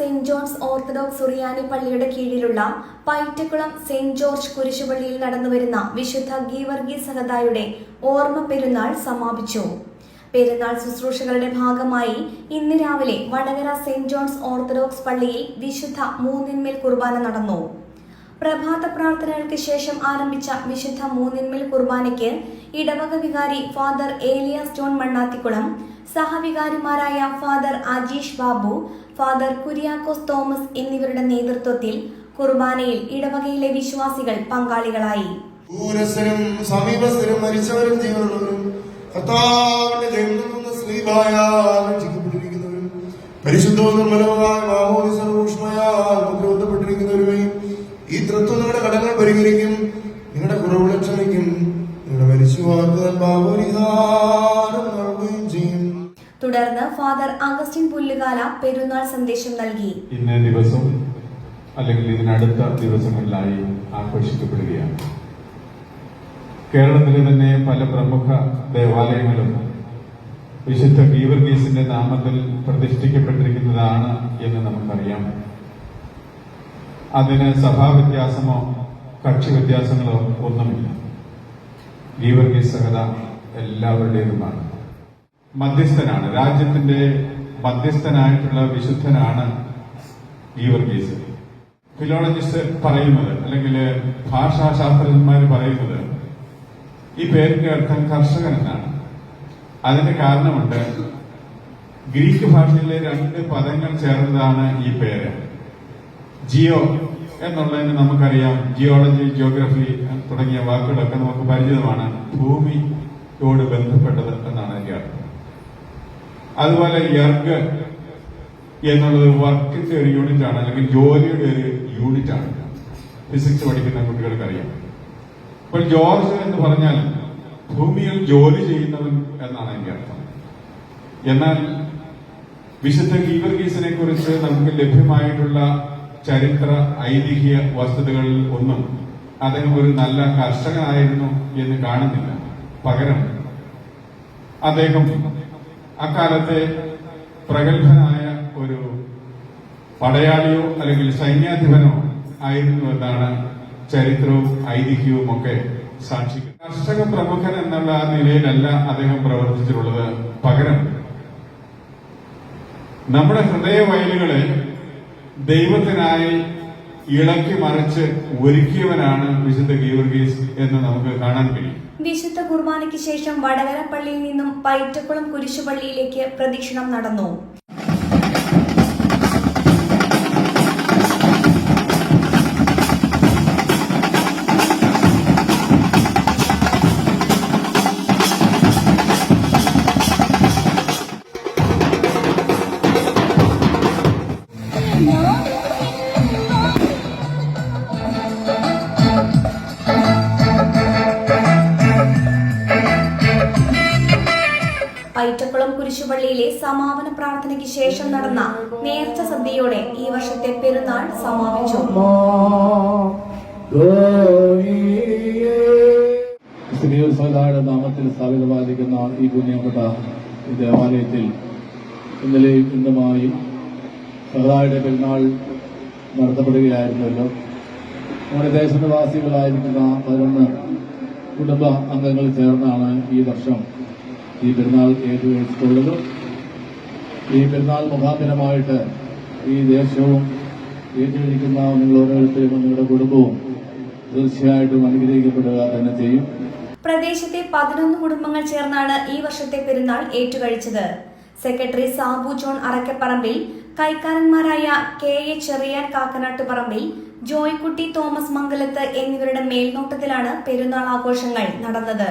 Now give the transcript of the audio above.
Saint John's orthodox സുറിയാനി പള്ളിയുടെ കീഴിലുള്ള Paitakulam saint George കുരിശുപള്ളിയിൽ നടന്നുവരുന്ന വിശുദ്ധ ഗീവർഗി സഹതായുടെ ഓർമ്മ പെരുന്നാൾ സമാപിച്ചു. പെരുന്നാൾ ശുശ്രൂഷകളുടെ ഭാഗമായി ഇന്ന് രാവിലെ വടകര സെന്റ് ജോൺസ് ഓർത്തഡോക്സ് പള്ളിയിൽ വിശുദ്ധ മൂന്നിന്മേൽ കുർബാന നടന്നു. പ്രഭാത പ്രാർത്ഥനകൾക്ക് ശേഷം ആരംഭിച്ച വിശുദ്ധ മൂന്നിന്മേൽ കുർബാനയ്ക്ക് ഇടവക വികാരി father Elias John Mannathikulam സഹവികാരിമാരായ father Ajeesh Babu father Kuriakose Thomas എന്നിവരുടെ നേതൃത്വത്തിൽ കുർബാനയിൽ ഇടവകയിലെ വിശ്വാസികൾ പങ്കാളികളായി. ദൂരസ്ഥരും നിങ്ങളുടെ കടങ്ങൾ പരിഹരിക്കും നിങ്ങളുടെ ക്ഷമിക്കും നിങ്ങളുടെ മരിച്ചുവാക്കുകൾ ഭാവോരിഹാരം നൽകുകയും ചെയ്യും തുടർന്ന് ഫാദർ അഗസ്റ്റിൻ പുല്ലുകാല പെരുന്നാൾ സന്ദേശം നൽകി. ഇന്നേ ദിവസം അല്ലെങ്കിൽ ഇതിനടുത്ത ദിവസങ്ങളിലായി ആഘോഷിക്കപ്പെടുകയാണ്. കേരളത്തിലെ തന്നെ പല പ്രമുഖ ദേവാലയങ്ങളും വിശുദ്ധ ഗീവർഗീസിന്റെ നാമത്തിൽ പ്രതിഷ്ഠിക്കപ്പെട്ടിരിക്കുന്നതാണ് എന്ന് നമുക്കറിയാം. അതിന് സഭാവ്യത്യാസമോ കക്ഷി വ്യത്യാസങ്ങളോ ഒന്നുമില്ല. ഗീവർഗീസ് സഹത എല്ലാവരുടേതുമാണ്. മധ്യസ്ഥനാണ്. രാജ്യത്തിന്റെ മധ്യസ്ഥനായിട്ടുള്ള വിശുദ്ധനാണ് ഈ ഗീവർഗീസ് ഫിലോളജിസ്റ്റ് പറയുന്നത് അല്ലെങ്കിൽ ഭാഷാശാസ്ത്രജ്ഞന്മാർ പറയുന്നത് ഈ പേരിന്റെ അർത്ഥം കർഷകൻ എന്നാണ്. അതിന്റെ കാരണമുണ്ട് ഗ്രീക്ക് ഭാഷയിലെ രണ്ട് പദങ്ങൾ ചേർന്നതാണ് ഈ പേര്. ജിയോ എന്നുള്ളതിന് നമുക്കറിയാം. ജിയോളജി ജിയോഗ്രഫി തുടങ്ങിയ വാക്കുകളൊക്കെ നമുക്ക് പരിചിതമാണ്. ഭൂമിയോട് ബന്ധപ്പെട്ടത് എന്നാണ് അതിന്റെ അർത്ഥം. അതുപോലെ യർഗ് എന്നുള്ളത് വർക്കിന്റെ ഒരു യൂണിറ്റ് ആണ് അല്ലെങ്കിൽ ജോലിയുടെ ഒരു യൂണിറ്റ് ആണ്. ഫിസിക്സ് പഠിക്കുന്ന കുട്ടികൾക്ക് അറിയാം അപ്പോൾ ജോർജ് എന്ന് പറഞ്ഞാൽ ഭൂമിയിൽ ജോലി ചെയ്യുന്നവൻ എന്നാണ് എന്റെ അർത്ഥം. എന്നാൽ വിശുദ്ധ ഗീവർഗീസിനെ കുറിച്ച് നമുക്ക് ലഭ്യമായിട്ടുള്ള ചരിത്ര ഐതിഹ്യ വസ്തുതകളിൽ ഒന്നും അദ്ദേഹം ഒരു നല്ല കർഷകനായിരുന്നു എന്ന് കാണുന്നില്ല. പകരം അദ്ദേഹം അക്കാലത്തെ പ്രഗത്ഭനായ ഒരു പടയാളിയോ അല്ലെങ്കിൽ സൈന്യാധിപനോ ആയിരുന്നു എന്നാണ് ചരിത്രവും ഐതിഹ്യവും ഒക്കെ സാക്ഷിക്കുന്നത്. കർഷക പ്രമുഖൻ എന്നുള്ള ആ നിലയിലല്ല അദ്ദേഹം പ്രവർത്തിച്ചിട്ടുള്ളത്. പകരം നമ്മുടെ ഹൃദയവയലുകളെ ദൈവത്തിനായി ഇളക്കി മറിച്ച് ഒരുക്കിയവനാണ് വിശുദ്ധ ഗീവർഗീസ് എന്ന് നമുക്ക് കാണാൻ കഴിയും. വിശുദ്ധ കുർബാനയ്ക്ക് ശേഷം വടകര പള്ളിയിൽ നിന്നും പൈറ്റക്കുളം കുരിശുപള്ളിയിലേക്ക് പ്രദക്ഷിണം നടന്നു. പൈറ്റക്കുളം കുരിശുപള്ളിയിലെ സമാപന പ്രാർത്ഥനയ്ക്ക് ശേഷം നടന്ന നേർച്ച സദ്യയോടെ ഈ വർഷത്തെ പെരുന്നാൾ സമാപിച്ചു. നാമത്തിൽ സ്ഥാപിതമായിരിക്കുന്ന ഈ പുണ്യപ്പെട്ട ദേവാലയത്തിൽ ഇന്നലെയും ഇന്നുമായി സഹതായുടെ പെരുന്നാൾ നടത്തപ്പെടുകയായിരുന്നല്ലോ. നമ്മുടെ ദേശനിവാസികളായിരിക്കുന്ന പതിനൊന്ന് കുടുംബ അംഗങ്ങൾ ചേർന്നാണ് ഈ വർഷം ഈ പെരുന്നാൾ ഏറ്റുവെച്ചിട്ടുള്ളത് ഈ പെരുന്നാൾ മുഖാന്തരമായിട്ട് ഈ ദേശവും ഏറ്റുവഴിക്കുന്ന നിങ്ങൾ ഓരോരുത്തരും നിങ്ങളുടെ കുടുംബവും തീർച്ചയായിട്ടും അനുഗ്രഹിക്കപ്പെടുക തന്നെ ചെയ്യും. പ്രദേശത്തെ പതിനൊന്ന് കുടുംബങ്ങൾ ചേർന്നാണ് ഈ വർഷത്തെ പെരുന്നാൾ ഏറ്റുകഴിച്ചത്. സെക്രട്ടറി സാബു ജോൺ അറക്കപ്പറമ്പിൽ കൈക്കാരന്മാരായ K A Cherian Kakkanattuparambil Joykutty Thomas മംഗലത്ത് എന്നിവരുടെ മേൽനോട്ടത്തിലാണ് പെരുന്നാൾ ആഘോഷങ്ങൾ നടന്നത്.